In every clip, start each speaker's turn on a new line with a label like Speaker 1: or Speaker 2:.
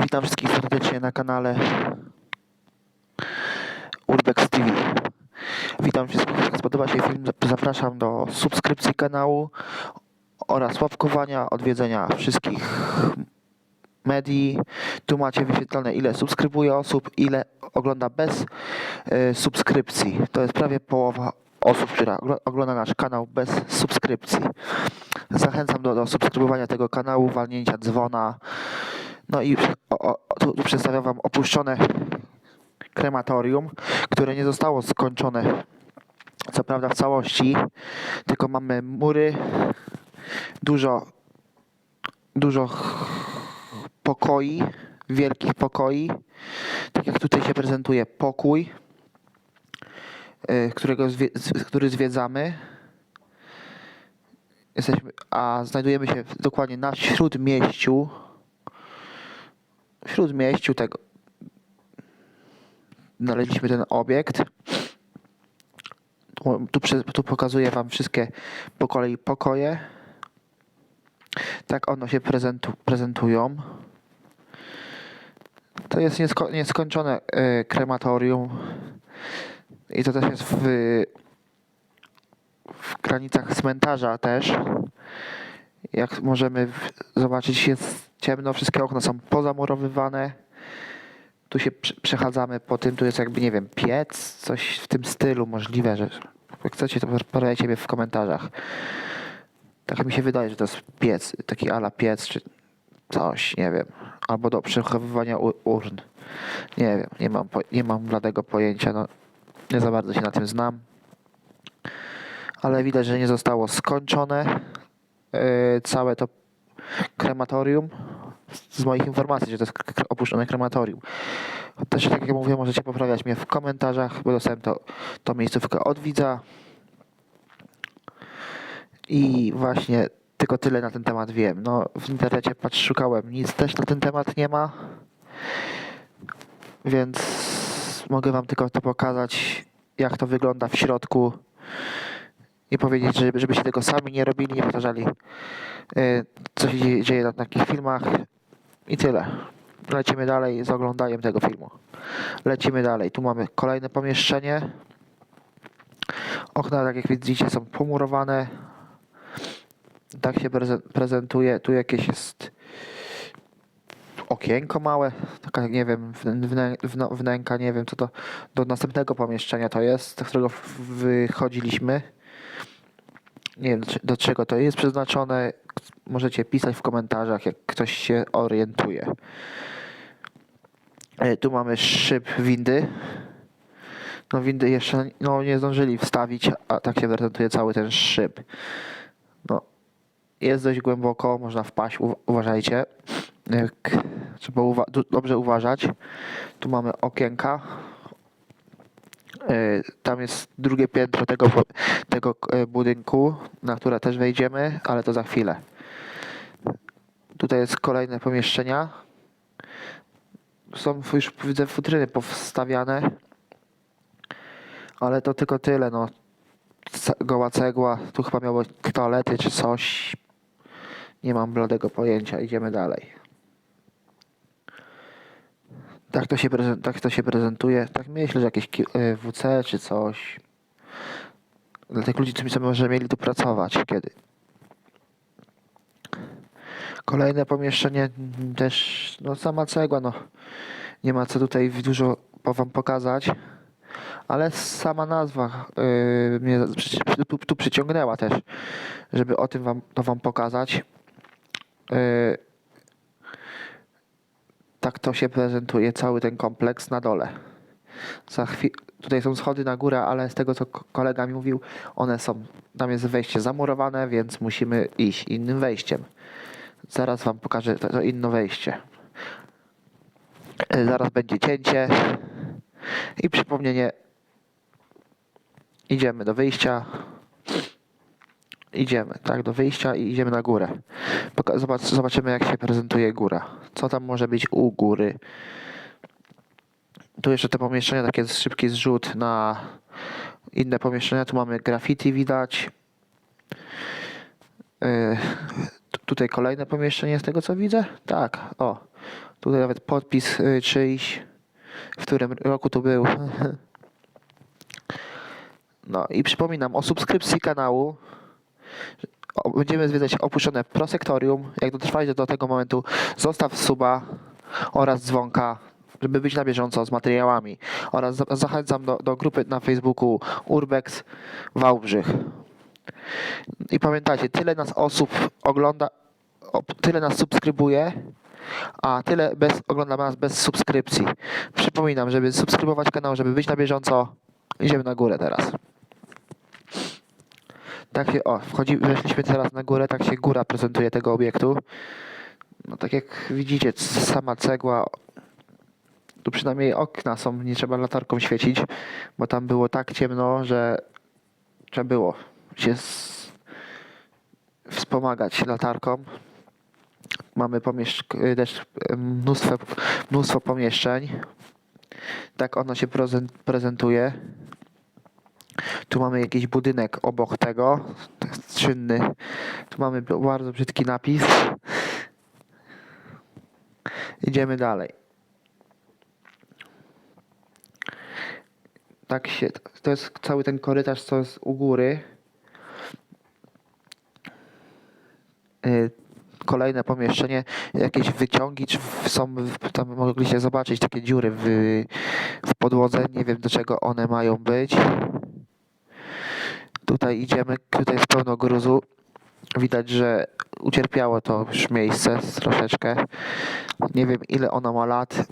Speaker 1: Witam wszystkich serdecznie na kanale Urbex TV. Witam wszystkich, jak spodoba się film, zapraszam do subskrypcji kanału oraz łapkowania, odwiedzenia wszystkich medii. Tu macie wyświetlone ile subskrybuje osób, ile ogląda bez y, subskrypcji. To jest prawie połowa osób, która ogl- ogląda nasz kanał bez subskrypcji. Zachęcam do, do subskrybowania tego kanału, walnięcia dzwona. No i o, o, tu, tu przedstawiam Wam opuszczone krematorium, które nie zostało skończone, co prawda w całości, tylko mamy mury, dużo, dużo pokoi, wielkich pokoi, tak jak tutaj się prezentuje pokój, y, którego który zwiedzamy. Jesteśmy, a znajdujemy się dokładnie na śródmieściu, śródmieściu tego znaleźliśmy ten obiekt. Tu, tu, pokazuję Wam wszystkie po kolei pokoje. Tak one się prezentu, prezentują. To jest niesko, nieskończone e, krematorium. I to też jest w, w granicach cmentarza też. Jak możemy w- zobaczyć, jest ciemno, wszystkie okna są pozamurowywane. Tu się prze- przechadzamy po tym, tu jest jakby, nie wiem, piec, coś w tym stylu możliwe, że jak chcecie, to podajcie mnie w komentarzach. Tak mi się wydaje, że to jest piec, taki ala piec, czy coś, nie wiem. Albo do przechowywania urn. Nie wiem, nie mam, nie mam bladego pojęcia, no nie za bardzo się na tym znam. Ale widać, że nie zostało skończone yy, całe to krematorium. Z moich informacji, że to jest opuszczone krematorium. Też tak jak mówię, możecie poprawiać mnie w komentarzach, bo dostałem to, to miejscówkę od widza. I właśnie tylko tyle na ten temat wiem. No, w internecie patrz, szukałem, nic też na ten temat nie ma. Więc mogę wam tylko to pokazać, jak to wygląda w środku i powiedzieć, żeby, żebyście tego sami nie robili, nie powtarzali, y, co się dzieje na takich filmach. I tyle. Lecimy dalej z oglądaniem tego filmu. Lecimy dalej. Tu mamy kolejne pomieszczenie. Okna, tak jak widzicie, są pomurowane. Tak się prezen- prezentuje. Tu jakieś jest okienko małe, taka nie wiem, wnę, wnęka, nie wiem co to do następnego pomieszczenia to jest, do którego wychodziliśmy. Nie wiem do, czego to jest przeznaczone. Możecie pisać w komentarzach, jak ktoś się orientuje. E, Tu mamy szyb windy. No windy jeszcze no, nie zdążyli wstawić, a tak się prezentuje cały ten szyb. No, jest dość głęboko, można wpaść, uważajcie. Trzeba uwa- dobrze uważać. Tu mamy okienka. E, Tam jest drugie piętro tego, tego e, budynku, na które też wejdziemy, ale to za chwilę. Tutaj jest kolejne pomieszczenia. Są już widzę futryny powstawiane. Ale to tylko tyle, no. Goła cegła, tu chyba miało toalety czy coś. Nie mam bladego pojęcia, idziemy dalej. Tak to się, prezen- tak to się prezentuje. Tak myślę, że jakieś ki- y, WC czy coś. Dla tych ludzi, co może mieli tu pracować kiedy. Kolejne pomieszczenie też, no sama cegła, no. Nie ma co tutaj dużo wam pokazać. Ale sama nazwa yy, mnie tu, tu przyciągnęła też, żeby o tym wam, to wam pokazać. Yy, tak to się prezentuje cały ten kompleks na dole. Tutaj są schody na górę, ale z tego co ko- kolega mi mówił, one są, tam jest wejście zamurowane, więc musimy iść innym wejściem. Zaraz wam pokażę to, to inne wejście. E, Zaraz będzie cięcie i przypomnienie. Idziemy do wyjścia. Idziemy, tak, do wyjścia i idziemy na górę. Zobacz, zobaczymy, jak się prezentuje góra. Co tam może być u góry. Tu jeszcze te pomieszczenia, takie szybki zrzut na inne pomieszczenia. Tu mamy graffiti widać. Yy, tu- tutaj kolejne pomieszczenie z tego co widzę. Tak, o. Tutaj nawet podpis y, czyjś, w którym roku to był. No i przypominam o subskrypcji kanału. Będziemy zwiedzać opuszczone prosektorium. Jak dotrwaliście do tego momentu, zostaw suba oraz dzwonka, żeby być na bieżąco z materiałami. Oraz za- zachęcam do, do grupy na Facebooku Urbex Wałbrzych. I pamiętajcie, tyle nas osób ogląda, tyle nas subskrybuje, a tyle bez, ogląda nas bez subskrypcji. Przypominam, żeby subskrybować kanał, żeby być na bieżąco, idziemy na górę teraz. Tak się, o, wchodzi, weszliśmy teraz na górę, tak się góra prezentuje tego obiektu. No tak jak widzicie, sama cegła, tu przynajmniej okna są, nie trzeba latarką świecić, bo tam było tak ciemno, że trzeba było się wspomagać latarką. Mamy pomieszcz- też mnóstwo, mnóstwo pomieszczeń. Tak ono się prezen- prezentuje. Tu mamy jakiś budynek obok tego, czynny. Tu mamy bardzo brzydki napis. Idziemy dalej. Tak się, to jest cały ten korytarz, co jest u góry. Y, Kolejne pomieszczenie, jakieś wyciągi, są, tam mogliście zobaczyć takie dziury w, w podłodze. Nie wiem do czego one mają być. Tutaj idziemy, tutaj jest pełno gruzu. Widać, że ucierpiało to już miejsce troszeczkę. Nie wiem ile ono ma lat.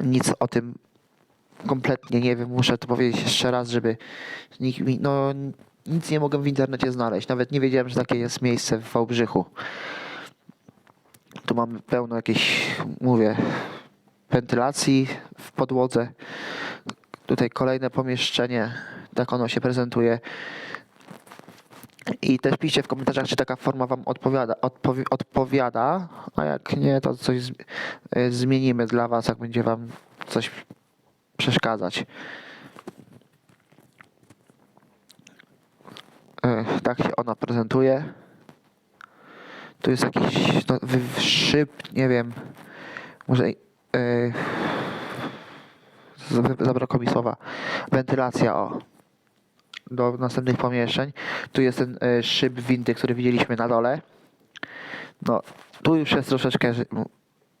Speaker 1: Nic o tym kompletnie nie wiem. Muszę to powiedzieć jeszcze raz, żeby nikt mi, no nic nie mogłem w internecie znaleźć. Nawet nie wiedziałem, że takie jest miejsce w Wałbrzychu. Tu mamy pełno jakiejś, mówię, wentylacji w podłodze. Tutaj kolejne pomieszczenie, tak ono się prezentuje. I też piszcie w komentarzach, czy taka forma Wam odpowiada, odpowi- odpowiada, a jak nie, to coś z- y, zmienimy dla Was, jak będzie Wam coś przeszkadzać. Y, Tak się ona prezentuje. Tu jest jakiś no, szyb, nie wiem, może yy, zabrakło mi słowa. Wentylacja, o do następnych pomieszczeń. Tu jest ten e, szyb windy, który widzieliśmy na dole. No, tu już jest troszeczkę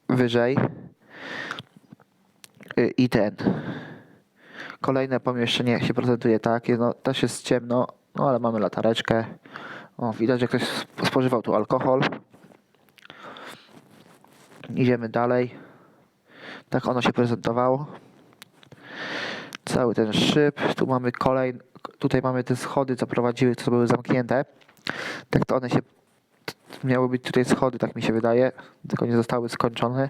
Speaker 1: wyżej. Y, I ten. Kolejne pomieszczenie się prezentuje tak. No, też jest ciemno, no ale mamy latareczkę. O, widać, że ktoś sp- spożywał tu alkohol. Idziemy dalej. Tak ono się prezentowało cały ten szyb. Tu mamy kolejny, tutaj mamy te schody, co prowadziły, co były zamknięte. Tak to one się, miały być tutaj schody, tak mi się wydaje, tylko nie zostały skończone.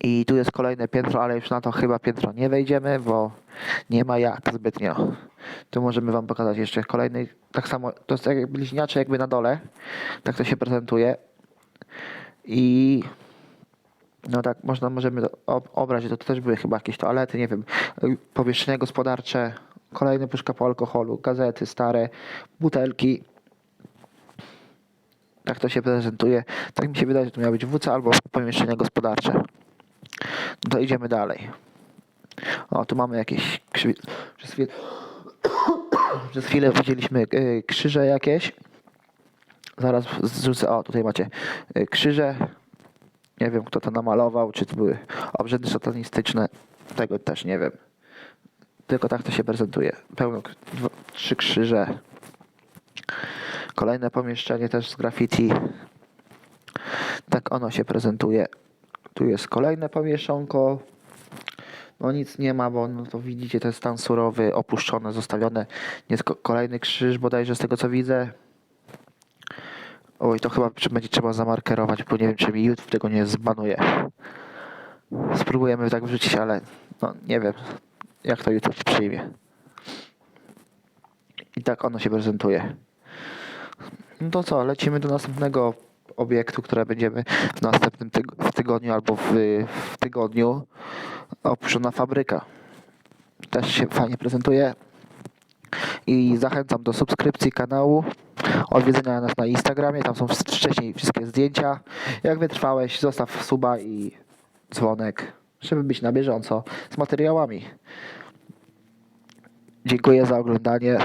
Speaker 1: I tu jest kolejne piętro, ale już na to chyba piętro nie wejdziemy, bo nie ma jak zbytnio. Tu możemy wam pokazać jeszcze kolejny, tak samo, to jest jak bliźniacze jakby na dole, tak to się prezentuje. I no tak, można, możemy obrać, to, to też były chyba jakieś toalety, nie wiem, pomieszczenia gospodarcze, kolejne puszka po alkoholu, gazety stare, butelki. Tak to się prezentuje. Tak mi się wydaje, że to miało być WC albo pomieszczenia gospodarcze. No to idziemy dalej. O, tu mamy jakieś krzywi... Przez chwilę, przez chwilę widzieliśmy y, krzyże jakieś. Zaraz zrzucę, o tutaj macie y, krzyże. Nie wiem, kto to namalował, czy to były obrzędy satanistyczne. Tego też nie wiem. Tylko tak to się prezentuje. Pełno, trzy krzyże. Kolejne pomieszczenie też z graffiti. Tak ono się prezentuje. Tu jest kolejne pomieszczonko. No nic nie ma, bo no to widzicie, jest stan surowy, opuszczone, zostawione. Jest ko- kolejny krzyż bodajże z tego co widzę. Oj, to chyba będzie trzeba zamarkerować, bo nie wiem, czy mi YouTube tego nie zbanuje. Spróbujemy tak wrzucić, ale no nie wiem, jak to YouTube przyjmie. I tak ono się prezentuje. No to co, lecimy do następnego obiektu, które będziemy w następnym tyg- w tygodniu albo w, w tygodniu. Opuszczona fabryka. Też się fajnie prezentuje. I zachęcam do subskrypcji kanału. odwiedzenia nas na Instagramie. Tam są wcześniej wszystkie zdjęcia. Jak wytrwałeś, zostaw suba i dzwonek, żeby być na bieżąco z materiałami. Dziękuję za oglądanie.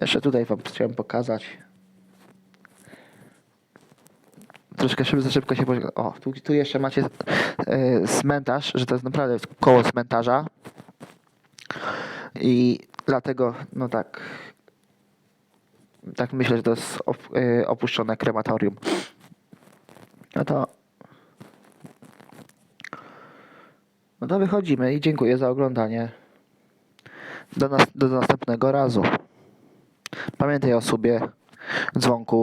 Speaker 1: Jeszcze tutaj Wam chciałem pokazać. Troszkę szybko, za szybko się O, tu, tu jeszcze macie e, cmentarz, że to jest naprawdę koło cmentarza. I dlatego, no tak. Tak myślę, że to jest e, opuszczone krematorium. No to. No to wychodzimy i dziękuję za oglądanie. Do, nas, do następnego razu. Pamiętaj o sobie, dzwonku